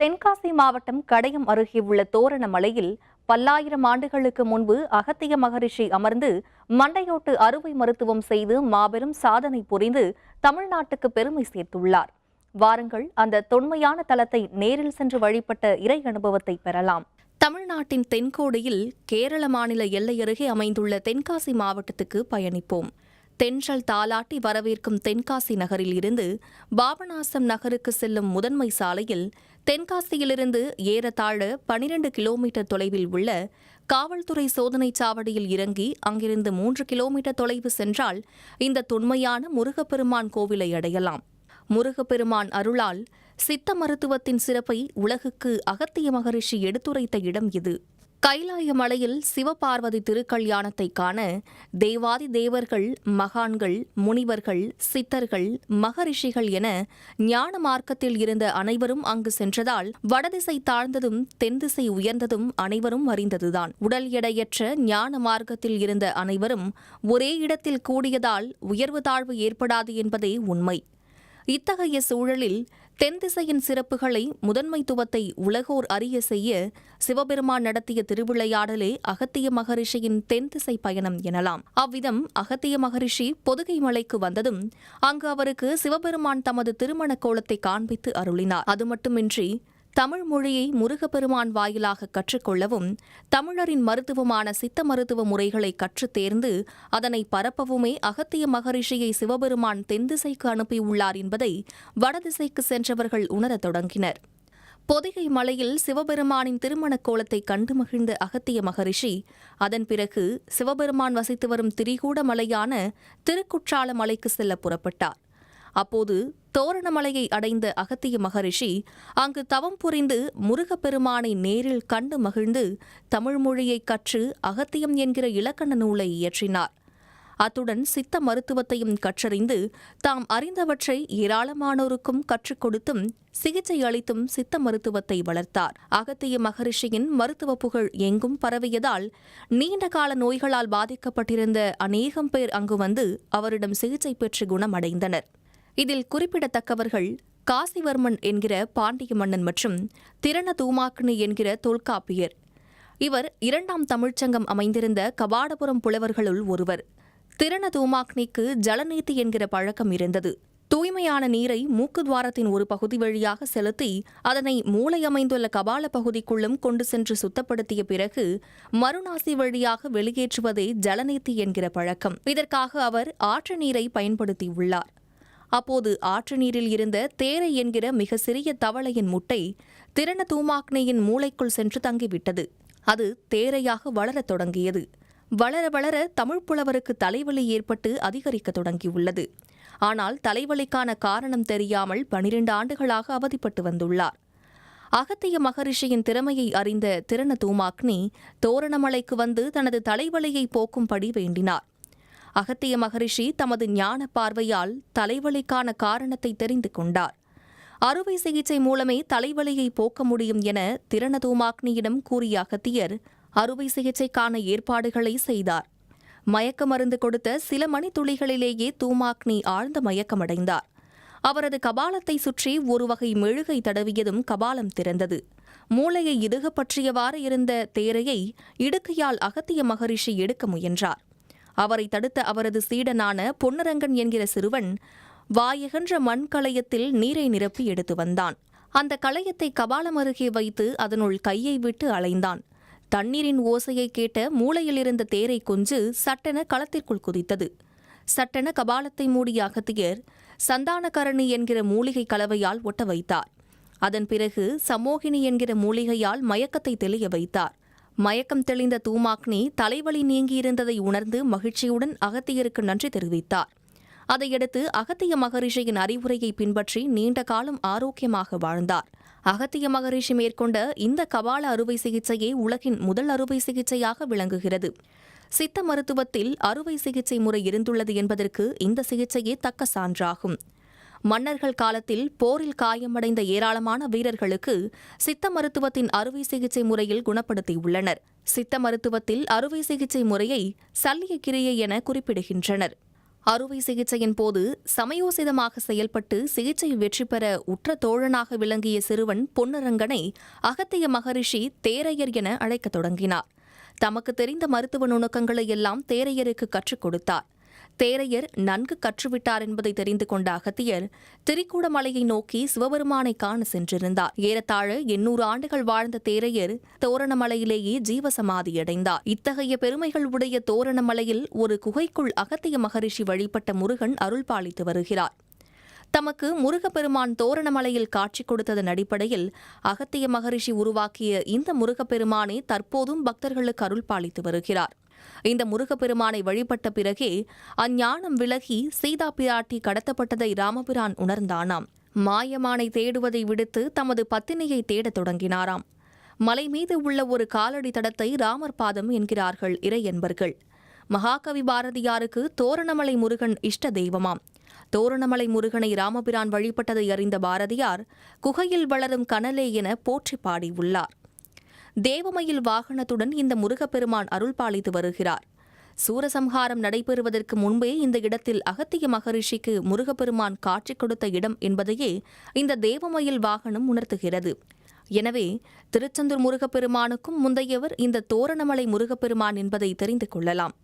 தென்காசி மாவட்டம் கடையம் அருகே உள்ள தோரணமலையில் பல்லாயிரம் ஆண்டுகளுக்கு முன்பு அகத்திய மகரிஷி அமர்ந்து மண்டையோட்டு அறுவை மருத்துவம் செய்து மாபெரும் சாதனை புரிந்து தமிழ்நாட்டுக்கு பெருமை சேர்த்துள்ளார். வாருங்கள் அந்த தொன்மையான தலத்தை நேரில் சென்று வழிபட்ட இறை அனுபவத்தை பெறலாம். தமிழ்நாட்டின் தென்கோடியில் கேரள மாநில எல்லை அருகே அமைந்துள்ள தென்காசி மாவட்டத்துக்கு பயணிப்போம். தென்றல் தாலாட்டி வரவேற்கும் தென்காசி நகரில் இருந்து பாபநாசம் நகருக்கு செல்லும் முதன்மை சாலையில் தென்காசியிலிருந்து ஏறத்தாழ பனிரெண்டு கிலோமீட்டர் தொலைவில் உள்ள காவல்துறை சோதனைச் சாவடியில் இறங்கி அங்கிருந்து மூன்று கிலோமீட்டர் தொலைவு சென்றால் இந்த தொன்மையான முருகப்பெருமான் கோவிலை அடையலாம். முருகப்பெருமான் அருளால் சித்த மருத்துவத்தின் சிறப்பை உலகுக்கு அகத்திய மகரிஷி எடுத்துரைத்த இடம் இது. கைலாய மலையில் சிவபார்வதி திருக்கல்யாணத்தை காண தேவாதி தேவர்கள் மகான்கள் முனிவர்கள் சித்தர்கள் மகரிஷிகள் என ஞான மார்க்கத்தில் இருந்த அனைவரும் அங்கு சென்றதால் வடதிசை தாழ்ந்ததும் தென்திசை உயர்ந்ததும் அனைவரும் அறிந்ததுதான். உடல் எடையற்ற ஞான மார்க்கத்தில் இருந்த அனைவரும் ஒரே இடத்தில் கூடியதால் உயர்வு தாழ்வு ஏற்படாது என்பதே உண்மை. இத்தகைய சூழலில் தென் திசையின் சிறப்புகளை முதன்மைத்துவத்தை உலகோர் அறிய செய்ய சிவபெருமான் நடத்திய திருவிளையாடலே அகத்திய மகரிஷியின் தென் திசை பயணம் எனலாம். அவ்விதம் அகத்திய மகரிஷி பொதுகை மலைக்கு வந்ததும் அங்கு அவருக்கு சிவபெருமான் தமது திருமண கோலத்தை காண்பித்து அருளினார். அது மட்டுமின்றி தமிழ் மொழியை முருகப்பெருமான் வாயிலாக கற்றுக்கொள்ளவும் தமிழரின் மருத்துவமான சித்த மருத்துவ முறைகளை கற்றுத் தேர்ந்து அதனை பரப்பவுமே அகத்திய மகரிஷியை சிவபெருமான் தென்திசைக்கு அனுப்பியுள்ளார் என்பதை வடதிசைக்கு சென்றவர்கள் உணரத் தொடங்கினர். பொதிகை மலையில் சிவபெருமானின் திருமணக் கோலத்தை கண்டு மகிழ்ந்த அகத்திய மகரிஷி அதன் பிறகு சிவபெருமான் வசித்து வரும் திரிகூட மலையான திருக்குற்றால மலைக்கு செல்ல புறப்பட்டார். அப்போது தோரணமலையை அடைந்த அகத்திய மகரிஷி அங்கு தவம் புரிந்து முருகப்பெருமானை நேரில் கண்டு மகிழ்ந்து தமிழ் மொழியை கற்று அகத்தியம் என்கிற இலக்கண நூலை இயற்றினார். அத்துடன் சித்த மருத்துவத்தையும் கற்றறிந்து தாம் அறிந்தவற்றை ஏராளமானோருக்கும் கற்றுக் கொடுத்தும் சிகிச்சை அளித்தும் சித்த மருத்துவத்தை வளர்த்தார். அகத்திய மகரிஷியின் மருத்துவ புகழ் எங்கும் பரவியதால் நீண்ட கால நோய்களால் பாதிக்கப்பட்டிருந்த அநேகம் பேர் அங்கு வந்து அவரிடம் சிகிச்சை பெற்று குணமடைந்தனர். இதில் குறிப்பிடத்தக்கவர்கள் காசிவர்மன் என்கிற பாண்டிய மன்னன் மற்றும் திரண தூமாக்னி என்கிற தொல்காப்பியர். இவர் இரண்டாம் தமிழ்ச்சங்கம் அமைந்திருந்த கபாடபுரம் புலவர்களுள் ஒருவர். திரண தூமாக்னிக்கு ஜலநீதி என்கிற பழக்கம் இருந்தது. தூய்மையான நீரை மூக்கு துவாரத்தின் ஒரு பகுதி வழியாக செலுத்தி அதனை மூளை அமைந்துள்ள கபால பகுதிக்குள்ளும் கொண்டு சென்று சுத்தப்படுத்திய பிறகு மறுநாசி வழியாக வெளியேற்றுவதே ஜலநீதி என்கிற பழக்கம். இதற்காக அவர் ஆற்று நீரை பயன்படுத்தியுள்ளார். அப்போது ஆற்று நீரில் இருந்த தேரை என்கிற மிக சிறிய தவளையின் முட்டை திறன தூமாக்னையின் மூளைக்குள் சென்று தங்கிவிட்டது. அது தேரையாக வளரத் தொடங்கியது. வளர வளர தமிழ் புலவருக்கு தலைவலி ஏற்பட்டு அதிகரிக்கத் தொடங்கியுள்ளது. ஆனால் தலைவலிக்கான காரணம் தெரியாமல் பனிரெண்டு ஆண்டுகளாக அவதிப்பட்டு வந்துள்ளார். அகத்திய மகரிஷியின் திறமையை அறிந்த திறன தூமாக்னி தோரணமலைக்கு வந்து தனது தலைவலியை போக்கும்படி வேண்டினார். அகத்திய மகரிஷி தமது ஞான பார்வையால் தலைவலிக்கான காரணத்தை தெரிந்து கொண்டார். அறுவை சிகிச்சை மூலமே தலைவலியை போக்க முடியும் என திரணதூமாக்னியிடம் கூறிய அகத்தியர் அறுவை சிகிச்சைக்கான ஏற்பாடுகளை செய்தார். மயக்க மருந்து கொடுத்த சில மணித்துளிகளிலேயே தூமாக்னி ஆழ்ந்த மயக்கமடைந்தார். அவரது கபாலத்தை சுற்றி ஒரு வகை மெழுகை தடவியதும் கபாலம் திறந்தது. மூளையை இடுக பற்றியவாறு இருந்த தேரையை இடுக்கையால் அகத்திய மகரிஷி எடுக்க முயன்றார். அவரை தடுத்த அவரது சீடனான பொன்னரங்கன் என்கிற சிறுவன் வாயகன்ற மண் களையத்தில் நீரை நிரப்பி எடுத்து வந்தான். அந்த களையத்தை கபாலம் அருகே வைத்து அதனுள் கையை விட்டு அலைந்தான். தண்ணீரின் ஓசையை கேட்ட மூளையில் இருந்த தேரை குஞ்சு சட்டென களத்திற்குள் குதித்தது. சட்டென கபாலத்தை மூடிய அகத்தியர் சந்தானகரணி என்கிற மூலிகை கலவையால் ஒட்ட வைத்தார். அதன் பிறகு சமோகினி என்கிற மூலிகையால் மயக்கத்தை தெளிய வைத்தார். மயக்கம் தெளிந்த தூமாக்னி தலைவலி நீங்கியிருந்ததை உணர்ந்து மகிழ்ச்சியுடன் அகத்தியருக்கு நன்றி தெரிவித்தார். அதையடுத்து அகத்திய மகரிஷியின் அறிவுரையை பின்பற்றி நீண்ட காலம் ஆரோக்கியமாக வாழ்ந்தார். அகத்திய மகரிஷி மேற்கொண்ட இந்த கபால அறுவை சிகிச்சையே உலகின் முதல் அறுவை சிகிச்சையாக விளங்குகிறது. சித்த மருத்துவத்தில் அறுவை சிகிச்சை முறை இருந்துள்ளது என்பதற்கு இந்த சிகிச்சையே தக்க சான்றாகும். மன்னர்கள் காலத்தில் போரில் காயமடைந்த ஏராளமான வீரர்களுக்கு சித்த மருத்துவத்தின் அறுவை சிகிச்சை முறையில் குணப்படுத்தியுள்ளனர். சித்த மருத்துவத்தில் அறுவை சிகிச்சை முறையை சல்லிய கிரியை என குறிப்பிடுகின்றனர். அறுவை சிகிச்சையின் போது சமயோசிதமாக செயல்பட்டு சிகிச்சை வெற்றி பெற உற்ற தோழனாக விளங்கிய சிறுவன் பொன்னரங்கனை அகத்திய மகரிஷி தேரையர் என அழைக்கத் தொடங்கினார். தமக்கு தெரிந்த மருத்துவ நுணுக்கங்களை எல்லாம் தேரையருக்கு கற்றுக் கொடுத்தார். தேரையர் நன்கு கற்றுவிட்டார் என்பதை தெரிந்து கொண்ட அகத்தியர் திரிக்கூடமலையை நோக்கி சிவபெருமானை காண சென்றிருந்தார். ஏறத்தாழ எண்ணூறு ஆண்டுகள் வாழ்ந்த தேரையர் தோரணமலையிலேயே ஜீவசமாதியடைந்தார். இத்தகைய பெருமைகள் உடைய தோரணமலையில் ஒரு குகைக்குள் அகத்திய மகரிஷி வழிபட்ட முருகன் அருள்பாலித்து வருகிறார். தமக்கு முருகப்பெருமான் தோரணமலையில் காட்சி கொடுத்ததன் அடிப்படையில் அகத்திய மகரிஷி உருவாக்கிய இந்த முருகப்பெருமானே தற்போதும் பக்தர்களுக்கு அருள் பாலித்து வருகிறார். இந்த முருகப்பெருமானை வழிபட்ட பிறகே அஞ்ஞானம் விலகி சீதா பிராட்டி கடத்தப்பட்டதை ராமபிரான் உணர்ந்தானாம். மாயமானை தேடுவதை விடுத்து தமது பத்தினியை தேடத் தொடங்கினாராம். மலை மீது உள்ள ஒரு காலடி தடத்தை ராமர் பாதம் என்கிறார்கள் இறையன்பர்கள் மகாகவி பாரதியாருக்கு தோரணமலை முருகன் இஷ்ட தெய்வமாம். தோரணமலை முருகனை ராமபிரான் வழிபட்டதை அறிந்த பாரதியார் குகையில் வளரும் கனலே என போற்றி பாடியுள்ளார். தேவமயில் வாகனத்துடன் இந்த முருகப்பெருமான் அருள் பாலித்து வருகிறார். சூரசம்ஹாரம் நடைபெறுவதற்கு முன்பே இந்த இடத்தில் அகத்திய மகரிஷிக்கு முருகப்பெருமான் காட்சி கொடுத்த இடம் என்பதையே இந்த தேவமயில் வாகனம் உணர்த்துகிறது. எனவே திருச்செந்தூர் முருகப்பெருமானுக்கும் முந்தையவர் இந்த தோரணமலை முருகப்பெருமான் என்பதை தெரிந்து கொள்ளலாம்.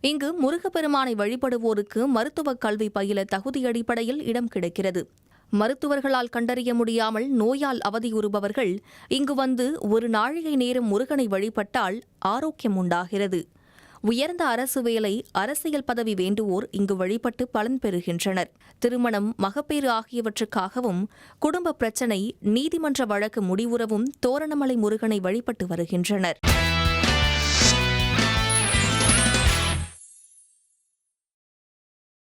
இங்கு முருகப்பெருமானை வழிபடுவோருக்கு மருத்துவக் கல்வி பயில தகுதி அடிப்படையில் இடம் கிடைக்கிறது. மருத்துவர்களால் கண்டறிய முடியாமல் நோயால் அவதியுறுபவர்கள் இங்கு வந்து ஒரு நாழிகை நேரம் முருகனை வழிபட்டால் ஆரோக்கியம் உண்டாகிறது உயர்ந்த அரசு வேலை அரசியல் பதவி வேண்டுவோர் இங்கு வழிபட்டு பலன் பெறுகின்றனர். திருமணம் மகப்பேறு ஆகியவற்றுக்காகவும் குடும்ப பிரச்சினை நீதிமன்ற வழக்கு முடிவுறவும் தோரணமலை முருகனை வழிபட்டு வருகின்றனர்.